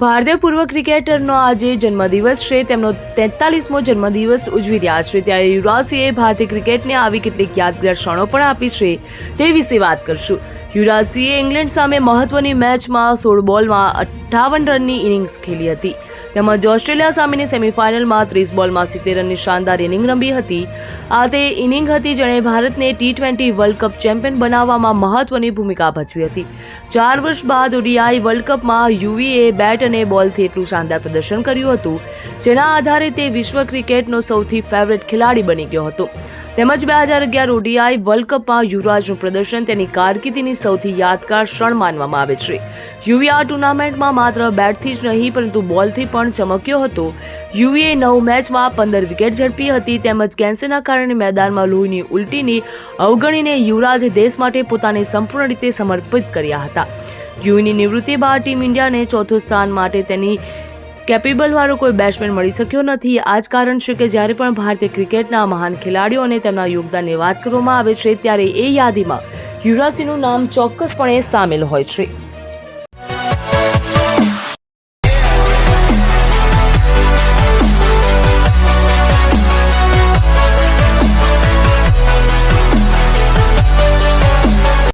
ભારતીય પૂર્વ ક્રિકેટરનો આજે જન્મદિવસ છે. તેમનો તેતાલીસમો જન્મદિવસ ઉજવી રહ્યા છે. ત્યારે યુવરાજસિંહે ભારતીય ક્રિકેટને આવી કેટલીક યાદગાર ક્ષણો પણ આપી છે તે વિશે વાત કરશું. યુવરાજસિંહે ઇંગ્લેન્ડ સામે મહત્વની મેચમાં સોળ બોલમાં અઠ્ઠાવન રનની ઇનિંગ્સ ખેલી હતી. તેમજ ઓસ્ટ્રેલિયા સામેની સેમીફાઇનલમાં ત્રીસ બોલમાં સિત્તેર રનની શાનદાર ઇનિંગ રમી હતી. આ તે ઇનિંગ હતી જેણે ભારતને T twenty world cup champion બનાવવામાં મહત્વની ભૂમિકા ભજવી હતી. ચાર વર્ષ બાદ ઓડીઆઈ વર્લ્ડ કપમાં યુવીએ બેટ અને બોલથી એટલું શાનદાર પ્રદર્શન કર્યું હતું, જેના આધારે તે વિશ્વ ક્રિકેટનો સૌથી ફેવરેટ ખેલાડી બની ગયો હતો. તેમજ બે હજાર અગિયાર ઓડીઆઈ વર્લ્ડ કપમાં યુવરાજનું પ્રદર્શન તેની કારકિર્દીની સૌથી યાદગાર ક્ષણ માનવામાં આવે છે. યુવી ટુર્નામેન્ટમાં માત્ર બેટથી જ નહીં, પરંતુ બોલથી પણ ચમક્યો હતો. યુવીએ નવ મેચમાં પંદર વિકેટ ઝડપી હતી, તેમજ કેન્સરના કારણે મેદાનમાં લોહીની ઉલટીની અવગણીને યુવરાજે દેશ માટે પોતાને સંપૂર્ણ રીતે સમર્પિત કર્યા હતા. યુવીની નિવૃત્તિ બાદ ટીમ ઇન્ડિયાને ચોથું સ્થાન માટે તેની કેપેબલ વાળો કોઈ બેટ્સમેન મળી શક્યો નથી. આ જ કારણ છે કે જ્યારે પણ ભારતીય ક્રિકેટના મહાન ખેલાડીઓ અને તેમના યોગદાનની વાત કરવામાં આવે છે, ત્યારે એ યાદીમાં યુવરાજસિંહનું નામ ચોક્કસપણે સામેલ હોય છે.